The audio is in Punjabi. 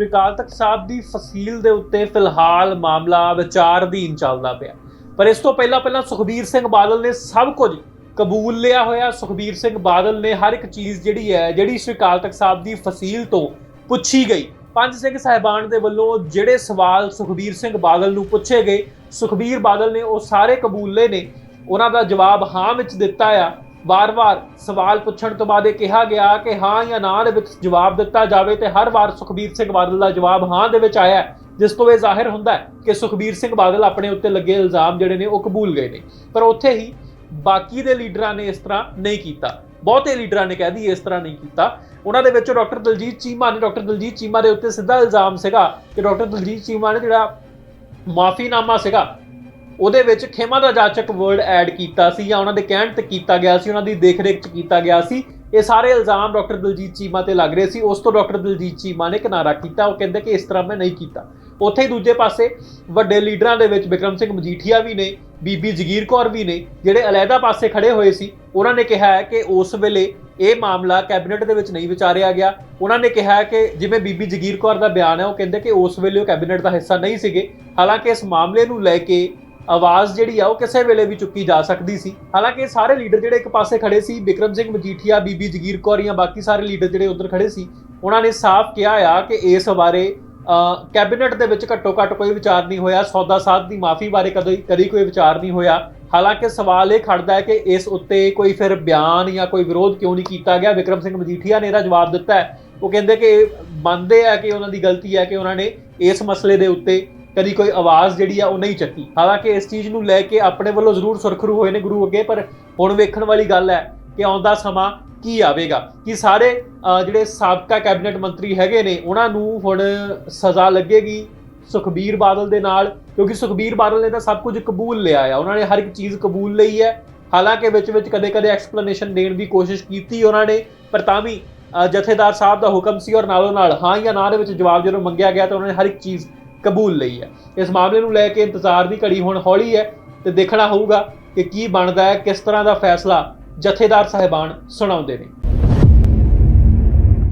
ਸ਼੍ਰੀ ਅਕਾਲ ਤਖਤ ਸਾਹਿਬ ਦੀ ਫਸੀਲ ਦੇ ਉੱਤੇ ਫਿਲਹਾਲ ਮਾਮਲਾ ਵਿਚਾਰ ਅਧੀਨ ਚੱਲਦਾ ਪਿਆ। ਪਰ ਇਸ ਤੋਂ ਪਹਿਲਾਂ ਪਹਿਲਾਂ ਸੁਖਬੀਰ ਸਿੰਘ ਬਾਦਲ ਨੇ ਸਭ ਕੁਝ ਕਬੂਲ ਲਿਆ ਹੋਇਆ। ਸੁਖਬੀਰ ਸਿੰਘ ਬਾਦਲ ਨੇ ਹਰ ਇੱਕ ਚੀਜ਼ ਜਿਹੜੀ ਹੈ, ਜਿਹੜੀ ਸ਼੍ਰੀ ਅਕਾਲ ਤਖਤ ਸਾਹਿਬ ਦੀ ਫਸੀਲ ਤੋਂ ਪੁੱਛੀ ਗਈ। ਪੰਜ ਸਿੰਘ ਸਾਹਿਬਾਨ ਦੇ ਵੱਲੋਂ ਜਿਹੜੇ ਸਵਾਲ ਸੁਖਬੀਰ ਸਿੰਘ ਬਾਦਲ ਨੂੰ ਪੁੱਛੇ ਗਏ, ਸੁਖਬੀਰ ਬਾਦਲ ਨੇ ਉਹ ਸਾਰੇ ਕਬੂਲੇ ਨੇ। ਉਹਨਾਂ ਦਾ ਜਵਾਬ ਹਾਂ ਵਿੱਚ ਦਿੱਤਾ ਆ। ਵਾਰ-ਵਾਰ ਸਵਾਲ ਪੁੱਛਣ ਤੋਂ ਬਾਅਦ ਇਹ ਕਿਹਾ ਗਿਆ ਕਿ ਹਾਂ ਜਾਂ ਨਾ ਦੇ ਵਿੱਚ ਜਵਾਬ ਦਿੱਤਾ ਜਾਵੇ ਤੇ ਹਰ ਵਾਰ ਸੁਖਬੀਰ ਸਿੰਘ ਬਾਦਲ ਦਾ ਜਵਾਬ ਹਾਂ ਦੇ ਵਿੱਚ ਆਇਆ ਜਿਸ ਤੋਂ ਇਹ ਜ਼ਾਹਿਰ ਹੁੰਦਾ ਹੈ ਕਿ ਸੁਖਬੀਰ ਸਿੰਘ ਬਾਦਲ ਆਪਣੇ ਉੱਤੇ ਲੱਗੇ ਇਲਜ਼ਾਮ ਜਿਹੜੇ ਨੇ ਉਹ ਕਬੂਲ ਗਏ ਨੇ। ਪਰ ਉੱਥੇ ਹੀ ਬਾਕੀ ਦੇ ਲੀਡਰਾਂ ਨੇ ਇਸ ਤਰ੍ਹਾਂ ਨਹੀਂ ਕੀਤਾ। ਬਹੁਤੇ ਲੀਡਰਾਂ ਨੇ ਕਹਿ ਦੀ ਇਸ ਤਰ੍ਹਾਂ ਨਹੀਂ ਕੀਤਾ। ਉਹਨਾਂ ਦੇ ਵਿੱਚੋਂ ਡਾਕਟਰ ਦਲਜੀਤ ਚੀਮਾ ਨੇ, ਡਾਕਟਰ ਦਲਜੀਤ ਚੀਮਾ ਦੇ ਉੱਤੇ ਸਿੱਧਾ ਇਲਜ਼ਾਮ ਸੀਗਾ ਕਿ ਡਾਕਟਰ ਦਲਜੀਤ ਚੀਮਾ ਨੇ ਜਿਹੜਾ ਮਾਫੀਨਾਮਾ ਸੀਗਾ ਉਹਦੇ ਵਿੱਚ ਖੇਮਾ ਦਾ ਜਾਚਕ ਵਰਡ ਐਡ ਕੀਤਾ ਸੀ ਜਾਂ ਉਹਨਾਂ ਦੇ ਕਹਿਣ ਤੇ ਕੀਤਾ ਗਿਆ ਸੀ, ਉਹਨਾਂ ਦੀ ਦੇਖਰੇਖ ਚ ਕੀਤਾ ਗਿਆ ਸੀ। ਇਹ ਸਾਰੇ ਇਲਜ਼ਾਮ ਡਾਕਟਰ ਦਲਜੀਤ ਚੀਮਾ ਤੇ ਲੱਗ ਰਹੇ ਸੀ। ਉਸ ਤੋਂ ਡਾਕਟਰ ਦਲਜੀਤ ਚੀਮਾ ਨੇ ਕਿਨਾਰਾ ਕੀਤਾ। ਉਹ ਕਹਿੰਦੇ ਕਿ ਇਸ ਤਰ੍ਹਾਂ ਮੈਂ ਨਹੀਂ ਕੀਤਾ। ਉੱਥੇ ਹੀ ਦੂਜੇ ਪਾਸੇ ਵੱਡੇ ਲੀਡਰਾਂ ਦੇ ਵਿੱਚ ਵਿਕਰਮ ਸਿੰਘ ਮਜੀਠੀਆ ਵੀ ਨੇ, ਬੀਬੀ ਜਗੀਰ ਕੌਰ ਵੀ ਨੇ, ਜਿਹੜੇ ਅਲੱਗਾ ਪਾਸੇ ਖੜੇ ਹੋਏ ਸੀ, ਉਹਨਾਂ ਨੇ ਕਿਹਾ ਹੈ ਕਿ ਉਸ ਵੇਲੇ ਇਹ ਮਾਮਲਾ ਕੈਬਨਿਟ ਦੇ ਵਿੱਚ ਨਹੀਂ ਵਿਚਾਰਿਆ ਗਿਆ। ਉਹਨਾਂ ਨੇ ਕਿਹਾ ਕਿ ਜਿਵੇਂ ਬੀਬੀ ਜਗੀਰ ਕੌਰ ਦਾ ਬਿਆਨ ਹੈ, ਉਹ ਕਹਿੰਦੇ ਕਿ ਉਸ ਵੇਲੇ ਉਹ ਕੈਬਨਿਟ ਦਾ ਹਿੱਸਾ ਨਹੀਂ ਸੀਗੇ। ਹਾਲਾਂਕਿ ਇਸ ਮਾਮਲੇ ਨੂੰ ਲੈ ਕੇ ਆਵਾਜ਼ ਜਿਹੜੀ ਆ ਉਹ ਕਿਸੇ ਵੇਲੇ ਵੀ ਚੁੱਕੀ ਜਾ ਸਕਦੀ ਸੀ। ਹਾਲਾਂਕਿ ਸਾਰੇ ਲੀਡਰ ਜਿਹੜੇ ਇੱਕ ਪਾਸੇ ਖੜੇ ਸੀ ਬਿਕਰਮ ਸਿੰਘ ਮਜੀਠੀਆ, ਬੀਬੀ ਜਗੀਰ ਕੌਰ ਜਾਂ ਬਾਕੀ ਸਾਰੇ ਲੀਡਰ ਜਿਹੜੇ ਉਧਰ ਖੜੇ ਸੀ, ਉਹਨਾਂ ਨੇ ਸਾਫ਼ ਕਿਹਾ ਆ ਕਿ ਇਸ ਬਾਰੇ ਕੈਬਨਿਟ ਦੇ ਵਿੱਚ ਘੱਟੋ ਘੱਟ ਕੋਈ ਵਿਚਾਰ ਨਹੀਂ ਹੋਇਆ। ਸੌਦਾ ਸਾਧ ਦੀ ਮਾਫੀ ਬਾਰੇ ਕਦੇ, ਕਦੀ ਕੋਈ ਵਿਚਾਰ ਨਹੀਂ ਹੋਇਆ। ਹਾਲਾਂਕਿ ਸਵਾਲ ਇਹ ਖੜਦਾ ਹੈ ਕਿ ਇਸ ਉੱਤੇ ਕੋਈ ਫਿਰ ਬਿਆਨ ਜਾਂ ਕੋਈ ਵਿਰੋਧ ਕਿਉਂ ਨਹੀਂ ਕੀਤਾ ਗਿਆ? ਵਿਕਰਮ ਸਿੰਘ ਮਜੀਠੀਆ ਨੇ ਇਹਦਾ ਜਵਾਬ ਦਿੱਤਾ ਹੈ। ਉਹ ਕਹਿੰਦੇ ਕਿ ਮੰਨਦੇ ਆ ਕਿ ਉਹਨਾਂ ਦੀ ਗਲਤੀ ਹੈ ਕਿ ਉਹਨਾਂ ਨੇ ਇਸ ਮਸਲੇ ਦੇ ਉੱਤੇ ਕਦੀ ਕੋਈ ਆਵਾਜ਼ ਜਿਹੜੀ ਆ ਉਹ ਨਹੀਂ ਚੱਕੀ। ਹਾਲਾਂਕਿ ਇਸ ਚੀਜ਼ ਨੂੰ ਲੈ ਕੇ ਆਪਣੇ ਵੱਲੋਂ ਜ਼ਰੂਰ ਸੁਰਖਰੂ ਹੋਏ ਨੇ ਗੁਰੂ ਅੱਗੇ, ਪਰ ਹੁਣ ਵੇਖਣ ਵਾਲੀ ਗੱਲ ਹੈ ਕਿ ਆਉਂਦਾ ਸਮਾਂ ਕੀ ਆਵੇਗਾ। ਕਿ ਸਾਰੇ ਜਿਹੜੇ ਸਾਬਕਾ ਕੈਬਨਿਟ ਮੰਤਰੀ ਹੈਗੇ ਨੇ, ਉਹਨਾਂ ਨੂੰ ਹੁਣ ਸਜ਼ਾ ਲੱਗੇਗੀ ਸੁਖਬੀਰ ਬਾਦਲ ਦੇ ਨਾਲ? ਕਿਉਂਕਿ ਸੁਖਬੀਰ ਬਾਦਲ ਨੇ ਤਾਂ ਸਭ ਕੁਝ ਕਬੂਲ ਲਿਆ ਆ। ਉਹਨਾਂ ਨੇ ਹਰ ਇੱਕ ਚੀਜ਼ ਕਬੂਲ ਲਈ ਹੈ। ਹਾਲਾਂਕਿ ਵਿੱਚ ਵਿੱਚ ਕਦੇ-ਕਦੇ ਐਕਸਪਲੇਨੇਸ਼ਨ ਦੇਣ ਦੀ ਕੋਸ਼ਿਸ਼ ਕੀਤੀ ਉਹਨਾਂ ਨੇ, ਪਰ ਤਾਂ ਵੀ ਜਥੇਦਾਰ ਸਾਹਿਬ ਦਾ ਹੁਕਮ ਸੀ ਔਰ ਨਾਲੋਂ ਨਾਲ ਹਾਂ ਜਾਂ ਨਾ ਦੇ ਵਿੱਚ ਜਵਾਬ ਜਦੋਂ ਮੰਗਿਆ ਗਿਆ ਤਾਂ ਉਹਨਾਂ ਨੇ ਹਰ ਇੱਕ ਚੀਜ਼ ਕਬੂਲ ਲਈ ਹੈ। ਇਸ ਮਾਮਲੇ ਨੂੰ ਲੈ ਕੇ ਇੰਤਜ਼ਾਰ ਦੀ ਘੜੀ ਹੁਣ ਹੌਲੀ ਹੈ ਤੇ ਦੇਖਣਾ ਹੋਊਗਾ ਕਿ ਕੀ ਬਣਦਾ ਹੈ, ਕਿਸ ਤਰ੍ਹਾਂ ਦਾ ਫੈਸਲਾ ਜਥੇਦਾਰ ਸਾਹਿਬਾਨ ਸੁਣਾਉਂਦੇ ਨੇ।